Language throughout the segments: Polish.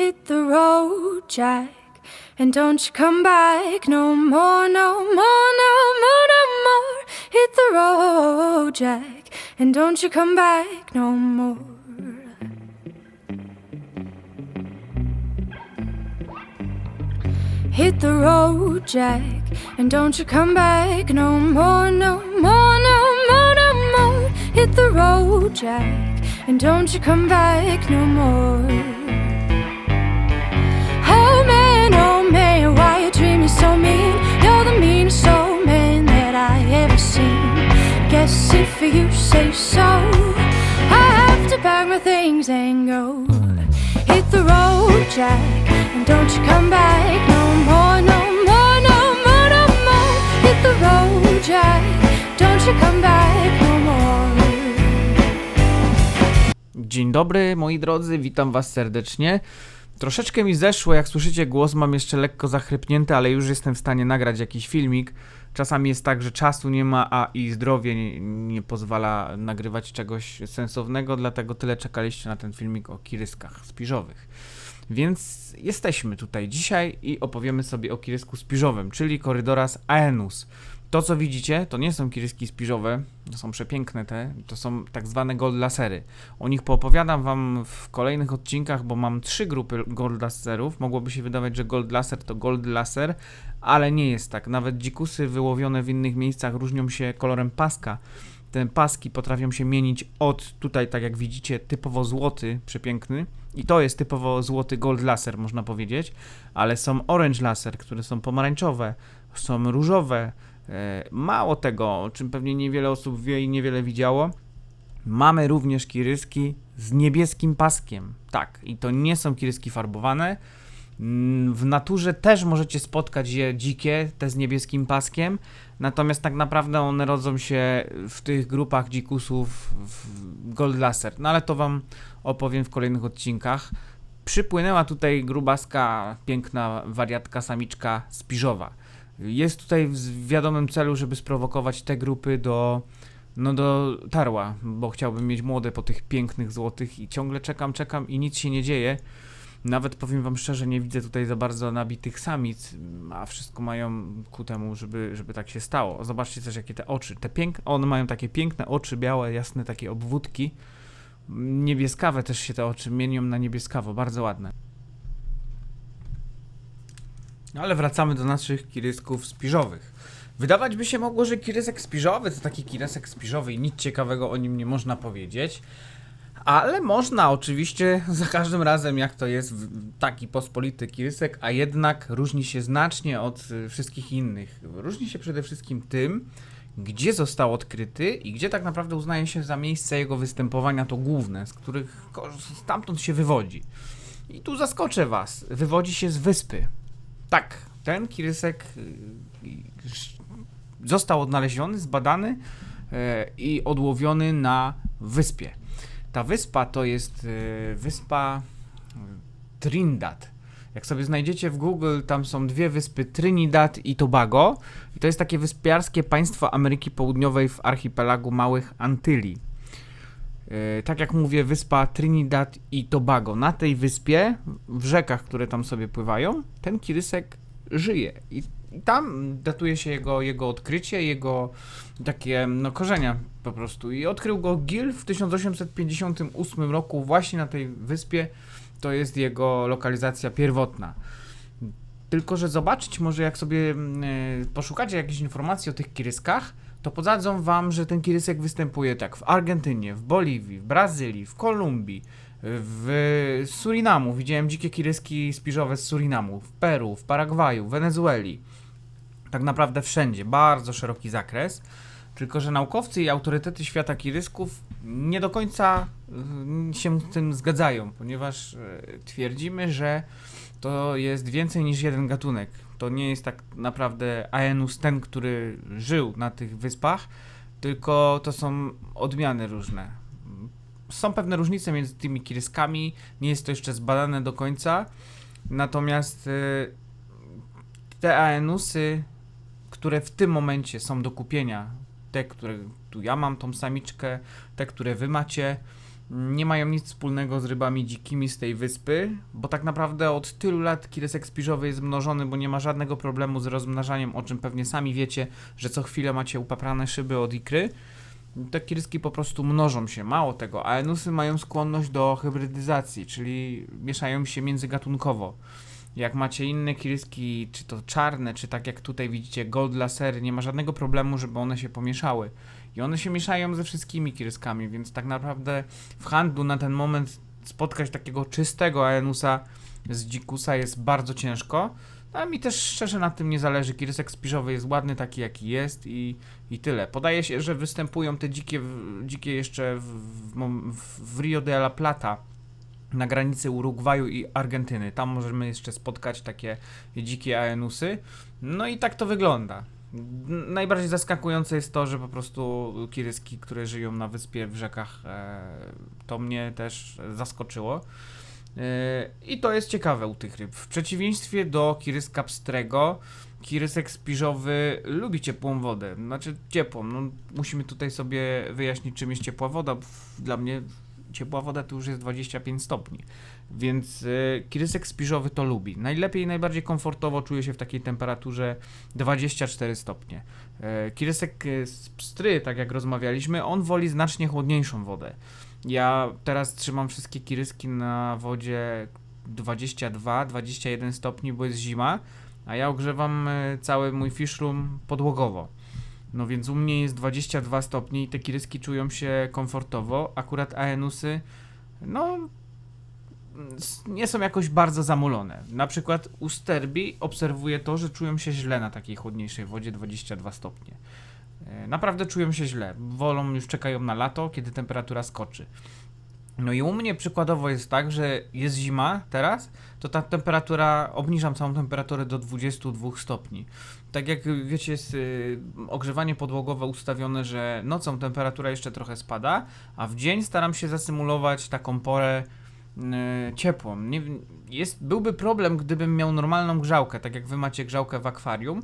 hit the road, Jack. And don't you come back no more, no more, no more, no more. Hit the road, Jack. And don't you come back no more. Hit the road, Jack, and don't you come back no more, no more, no more, no more. Hit the road, Jack, and don't you come back no more. If you say so, I have to pack my things and go. Hit the road, Jack, and don't you come back no more, no more, no more, no more. Hit the road, Jack, don't you come back no more. Dzień dobry, moi drodzy, witam was serdecznie. Troszeczkę mi zeszło, jak słyszycie głos, mam jeszcze lekko zachrypnięty, ale już jestem w stanie nagrać jakiś filmik. Czasami jest tak, że czasu nie ma, a i zdrowie nie, nie pozwala nagrywać czegoś sensownego, dlatego tyle czekaliście na ten filmik o kiryskach spiżowych. Więc jesteśmy tutaj dzisiaj i opowiemy sobie o kirysku spiżowym, czyli Corydoras aenus. To, co widzicie, to nie są kiryski spiżowe, to są przepiękne te, to są tak zwane gold lasery. O nich poopowiadam wam w kolejnych odcinkach, bo mam trzy grupy gold laserów. Mogłoby się wydawać, że gold laser to gold laser, ale nie jest tak. Nawet dzikusy wyłowione w innych miejscach różnią się kolorem paska. Te paski potrafią się mienić od tutaj, tak jak widzicie, typowo złoty, przepiękny. I to jest typowo złoty gold laser, można powiedzieć, ale są orange laser, które są pomarańczowe, są różowe. E, Mało tego, o czym pewnie niewiele osób wie i niewiele widziało, mamy również kiryski z niebieskim paskiem. Tak, i to nie są kiryski farbowane. Mm, W naturze też możecie spotkać je dzikie, te z niebieskim paskiem, natomiast tak naprawdę one rodzą się w tych grupach dzikusów w Gold Laser. No ale to wam opowiem w kolejnych odcinkach. Przypłynęła tutaj grubaska, piękna wariatka samiczka spiżowa. Jest tutaj w wiadomym celu, żeby sprowokować te grupy do, no do tarła, bo chciałbym mieć młode po tych pięknych złotych i ciągle czekam, czekam i nic się nie dzieje. Nawet powiem wam szczerze, nie widzę tutaj za bardzo nabitych samic, a wszystko mają ku temu, żeby, żeby tak się stało. Zobaczcie też jakie te oczy, te piękne, one mają takie piękne oczy, białe, jasne takie obwódki. Niebieskawe też się te oczy mienią na niebieskawo, bardzo ładne. Ale wracamy do naszych kirysków spiżowych. Wydawać by się mogło, że kirysek spiżowy to taki kirysek spiżowy i nic ciekawego o nim nie można powiedzieć. Ale można oczywiście za każdym razem, jak to jest taki pospolity kirysek, a jednak różni się znacznie od y, wszystkich innych. Różni się przede wszystkim tym, gdzie został odkryty i gdzie tak naprawdę uznaje się za miejsce jego występowania to główne, z których stamtąd się wywodzi. I tu zaskoczę was, wywodzi się z wyspy. Tak, ten kirysek y, y, został odnaleziony, zbadany e, i odłowiony na wyspie. Ta wyspa to jest e, wyspa e, Trinidad. Jak sobie znajdziecie w Google, tam są dwie wyspy Trinidad i Tobago. I to jest takie wyspiarskie państwo Ameryki Południowej w archipelagu Małych Antyli. E, Tak jak mówię, wyspa Trinidad i Tobago. Na tej wyspie, w rzekach, które tam sobie pływają, ten kirysek żyje. I, tam datuje się jego, jego odkrycie, jego takie no, korzenia po prostu. I odkrył go Gill w 1858 roku właśnie na tej wyspie. To jest jego lokalizacja pierwotna. Tylko, że zobaczyć może jak sobie mm, e, poszukacie jakichś informacji o tych kiryskach, to podzadzą wam, że ten kirysek występuje tak w Argentynie, w Boliwii, w Brazylii, w Kolumbii, w Surinamu. Widziałem dzikie kiryski spiżowe z Surinamu, w Peru, w Paragwaju, w Wenezueli. Tak naprawdę wszędzie, bardzo szeroki zakres. Tylko, że naukowcy i autorytety świata kirysków nie do końca y, się z tym zgadzają, ponieważ y, twierdzimy, że to jest więcej niż jeden gatunek. To nie jest tak naprawdę Aenus ten, który żył na tych wyspach, tylko to są odmiany różne. Są pewne różnice między tymi kiryskami, nie jest to jeszcze zbadane do końca, natomiast y, te Aenusy, które w tym momencie są do kupienia, te, które tu ja mam tą samiczkę, te, które wy macie, nie mają nic wspólnego z rybami dzikimi z tej wyspy, bo tak naprawdę od tylu lat kirysek spiżowy jest mnożony, bo nie ma żadnego problemu z rozmnażaniem, o czym pewnie sami wiecie, że co chwilę macie upaprane szyby od ikry. Te kiryski po prostu mnożą się, mało tego, a enusy mają skłonność do hybrydyzacji, czyli mieszają się międzygatunkowo. Jak macie inne kiryski, czy to czarne, czy tak jak tutaj widzicie gold lasery, nie ma żadnego problemu, żeby one się pomieszały. I one się mieszają ze wszystkimi kiryskami, więc tak naprawdę w handlu na ten moment spotkać takiego czystego Aenusa z dzikusa jest bardzo ciężko. No, A mi też szczerze na tym nie zależy. Kirysek spiżowy jest ładny taki jaki jest i, i tyle. Podaje się, że występują te dzikie, dzikie jeszcze w, w, w Rio de la Plata na granicy Urugwaju i Argentyny. Tam możemy jeszcze spotkać takie dzikie aenusy. No i tak to wygląda. Najbardziej zaskakujące jest to, że po prostu kiryski, które żyją na wyspie w rzekach, e, to mnie też zaskoczyło. E, I to jest ciekawe u tych ryb. W przeciwieństwie do kiryska pstrego, kirysek spiżowy lubi ciepłą wodę. Znaczy ciepłą. No, musimy tutaj sobie wyjaśnić, czym jest ciepła woda. Dla mnie ciepła woda to już jest 25 stopni. Więc e, kirysek spiżowy to lubi. Najlepiej i najbardziej komfortowo czuje się w takiej temperaturze 24 stopnie. E, Kirysek e, z pstry, tak jak rozmawialiśmy, on woli znacznie chłodniejszą wodę. Ja teraz trzymam wszystkie kiryski na wodzie 22-21 stopni, bo jest zima, a ja ogrzewam e, cały mój fish room podłogowo. No więc u mnie jest 22 stopnie i te kiryski czują się komfortowo. Akurat aenusy, no nie są jakoś bardzo zamulone. Na przykład u sterbi obserwuję to, że czują się źle na takiej chłodniejszej wodzie 22 stopnie. E, Naprawdę czują się źle. Wolą już czekają na lato, kiedy temperatura skoczy. No i u mnie przykładowo jest tak, że jest zima teraz, to ta temperatura, obniżam całą temperaturę do 22 stopni. Tak jak wiecie, jest y, ogrzewanie podłogowe ustawione, że nocą temperatura jeszcze trochę spada, a w dzień staram się zasymulować taką porę y, ciepłą. Nie, jest, byłby problem, gdybym miał normalną grzałkę, tak jak wy macie grzałkę w akwarium,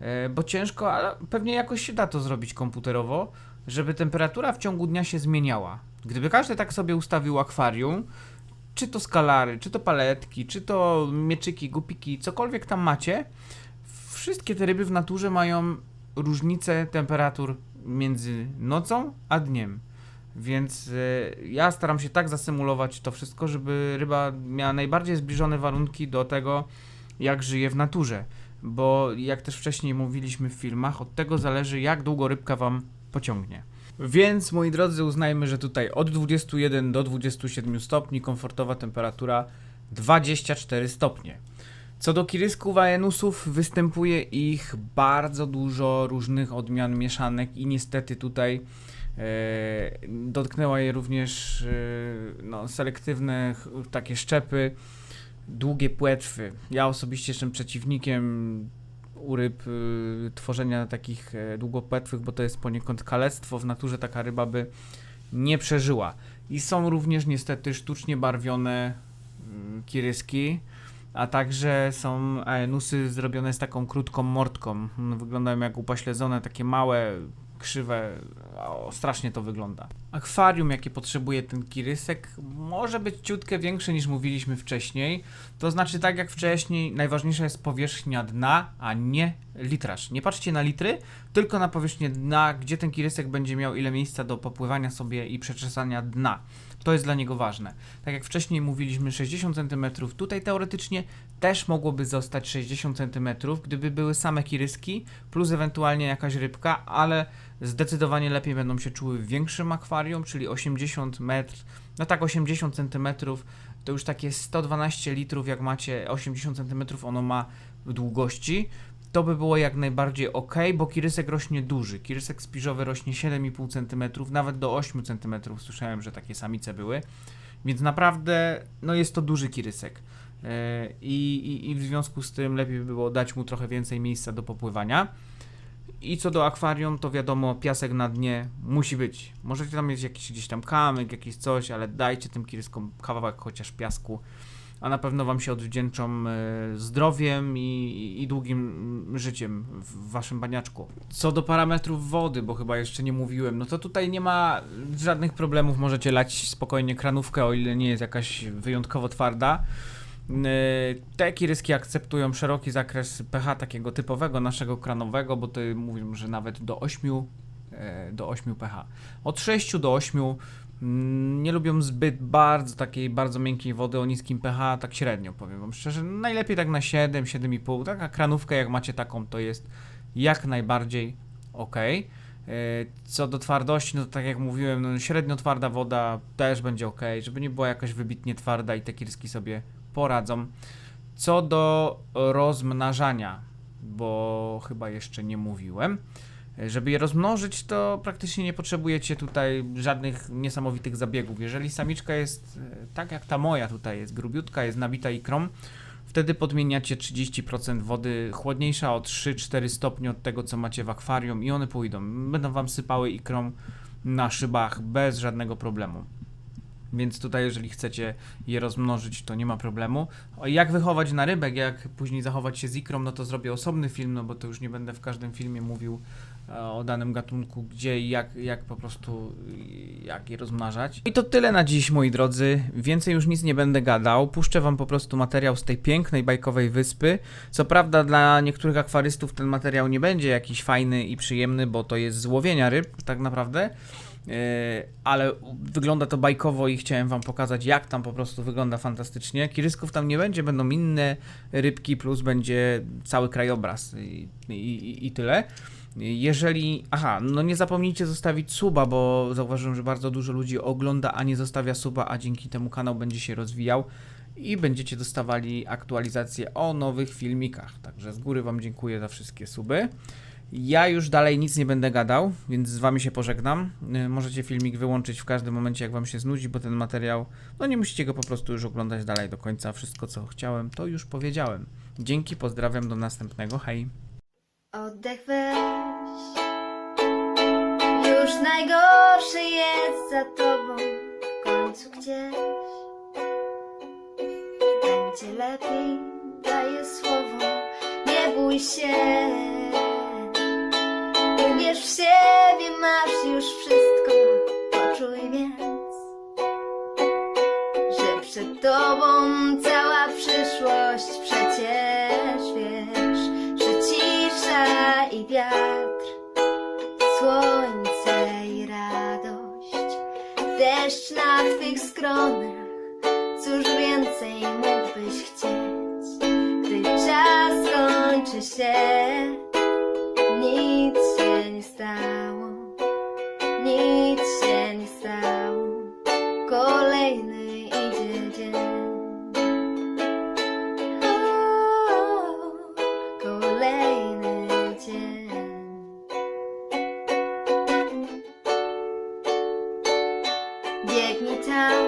e, bo ciężko, ale pewnie jakoś się da to zrobić komputerowo, żeby temperatura w ciągu dnia się zmieniała. Gdyby każdy tak sobie ustawił akwarium, czy to skalary, czy to paletki, czy to mieczyki, gupiki, cokolwiek tam macie, wszystkie te ryby w naturze mają różnicę temperatur między nocą a dniem. Więc e, ja staram się tak zasymulować to wszystko, żeby ryba miała najbardziej zbliżone warunki do tego, jak żyje w naturze. Bo jak też wcześniej mówiliśmy w filmach, od tego zależy, jak długo rybka wam pociągnie. Więc moi drodzy, uznajmy, że tutaj od 21 do 27 stopni komfortowa temperatura 24 stopnie. Co do kirysków aenusów, występuje ich bardzo dużo różnych odmian mieszanek i niestety tutaj e, dotknęła je również e, no, selektywne takie szczepy, długie płetwy. Ja osobiście jestem przeciwnikiem u ryb y, tworzenia takich e, długopłetwych, bo to jest poniekąd kalectwo. W naturze taka ryba by nie przeżyła. I są również niestety sztucznie barwione mm, kiryski, a także są aenusy zrobione z taką krótką mordką. Wyglądają jak upośledzone, takie małe, krzywe. O, strasznie to wygląda. Akwarium, jakie potrzebuje ten kirysek, może być ciutkę większe niż mówiliśmy wcześniej. To znaczy, tak jak wcześniej, najważniejsza jest powierzchnia dna, a nie litraż. Nie patrzcie na litry, tylko na powierzchnię dna, gdzie ten kirysek będzie miał ile miejsca do popływania sobie i przeczesania dna. To jest dla niego ważne. Tak jak wcześniej mówiliśmy, 60 cm, tutaj teoretycznie też mogłoby zostać 60 cm, gdyby były same kiryski, plus ewentualnie jakaś rybka, ale zdecydowanie lepiej będą się czuły w większym akwarium, czyli 80 metr, no tak 80 cm, to już takie 112 litrów, jak macie 80 cm, ono ma długości, to by było jak najbardziej ok, bo kirysek rośnie duży. Kirysek spiżowy rośnie 7,5 cm, nawet do 8 cm. Słyszałem, że takie samice były. Więc naprawdę, no jest to duży kirysek. Yy, I, i, I w związku z tym lepiej by było dać mu trochę więcej miejsca do popływania. I co do akwarium, to wiadomo, piasek na dnie musi być. Możecie tam mieć jakiś gdzieś tam kamyk, jakiś coś, ale dajcie tym kiryskom kawałek chociaż piasku. a na pewno Wam się odwdzięczą e, zdrowiem i, i długim mm, życiem w Waszym baniaczku. Co do parametrów wody, bo chyba jeszcze nie mówiłem, no to tutaj nie ma żadnych problemów, możecie lać spokojnie kranówkę, o ile nie jest jakaś wyjątkowo twarda. Yy, Te kiryski akceptują szeroki zakres pH takiego typowego naszego kranowego, bo to mówią, że nawet do 8, e, do 8 pH. Od 6 do 8 mm, nie lubią zbyt bardzo takiej bardzo miękkiej wody o niskim pH, tak średnio powiem wam szczerze. Najlepiej tak na 7, 7,5. Taka kranówka jak macie taką to jest jak najbardziej ok. Co do twardości, no tak jak mówiłem, no średnio twarda woda też będzie ok, żeby nie była jakaś wybitnie twarda i te kirski sobie poradzą. Co do rozmnażania, bo chyba jeszcze nie mówiłem. Żeby je rozmnożyć, to praktycznie nie potrzebujecie tutaj żadnych niesamowitych zabiegów. Jeżeli samiczka jest e, tak jak ta moja tutaj, jest grubiutka, jest nabita ikrą, wtedy podmieniacie 30% wody chłodniejsza o 3-4 stopnie od tego, co macie w akwarium i one pójdą. Będą wam sypały ikrą na szybach bez żadnego problemu. Więc tutaj, jeżeli chcecie je rozmnożyć, to nie ma problemu. Jak wychować na rybek, jak później zachować się z ikrą, no to zrobię osobny film, no bo to już nie będę w każdym filmie mówił e, o danym gatunku, gdzie i jak, jak po prostu jak je rozmnażać. I to tyle na dziś, moi drodzy. Więcej już nic nie będę gadał. Puszczę wam po prostu materiał z tej pięknej bajkowej wyspy. Co prawda dla niektórych akwarystów ten materiał nie będzie jakiś fajny i przyjemny, bo to jest z łowienia ryb, tak naprawdę. Yy, ale wygląda to bajkowo i chciałem wam pokazać, jak tam po prostu wygląda fantastycznie. Kirysków tam nie będzie, będą inne rybki, plus będzie cały krajobraz i, i, i tyle. Jeżeli. Aha, no nie zapomnijcie zostawić suba, bo zauważyłem, że bardzo dużo ludzi ogląda, a nie zostawia suba, a dzięki temu kanał będzie się rozwijał i będziecie dostawali aktualizacje o nowych filmikach. Także z góry Wam dziękuję za wszystkie suby. Ja już dalej nic nie będę gadał, więc z Wami się pożegnam. Y, Możecie filmik wyłączyć w każdym momencie, jak Wam się znudzi, bo ten materiał, no nie musicie go po prostu już oglądać dalej do końca. Wszystko, co chciałem, to już powiedziałem. Dzięki, pozdrawiam, do następnego. Hej! Oddech weź Już najgorszy jest za tobą W końcu gdzieś Będzie lepiej Daję słowo Nie bój się Uwierz w siebie Masz już wszystko. Poczuj więc Że przed tobą Cała przyszłość Przecież wiesz że cisza i wiatr, słońce i radość, deszcz na twych skronach, cóż więcej mógłbyś chcieć, gdy czas kończy się, stało, nic się nie stało, kolejny idzie dzień. Kolejny dzień. Biegnij tam,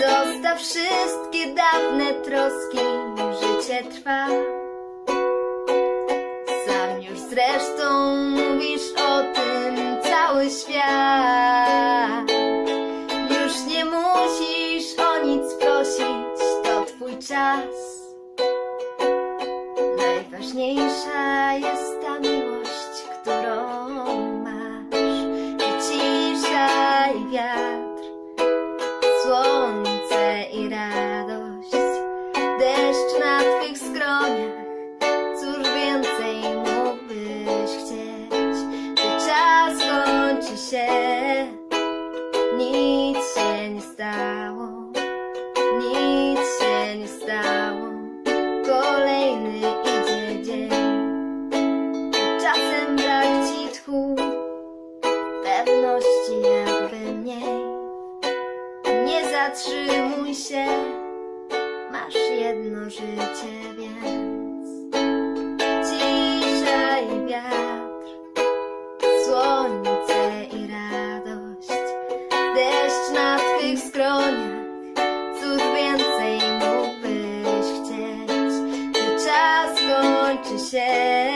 zostaw wszystkie dawne troski, życie trwa. Zresztą mówisz o tym cały świat. Już nie musisz o nic prosić, to twój czas. Najważniejsza jest zatrzymuj się, masz jedno życie, więc cisza i wiatr, słońce i radość, deszcz na twych skroniach, cóż więcej mógłbyś chcieć, gdy czas kończy się.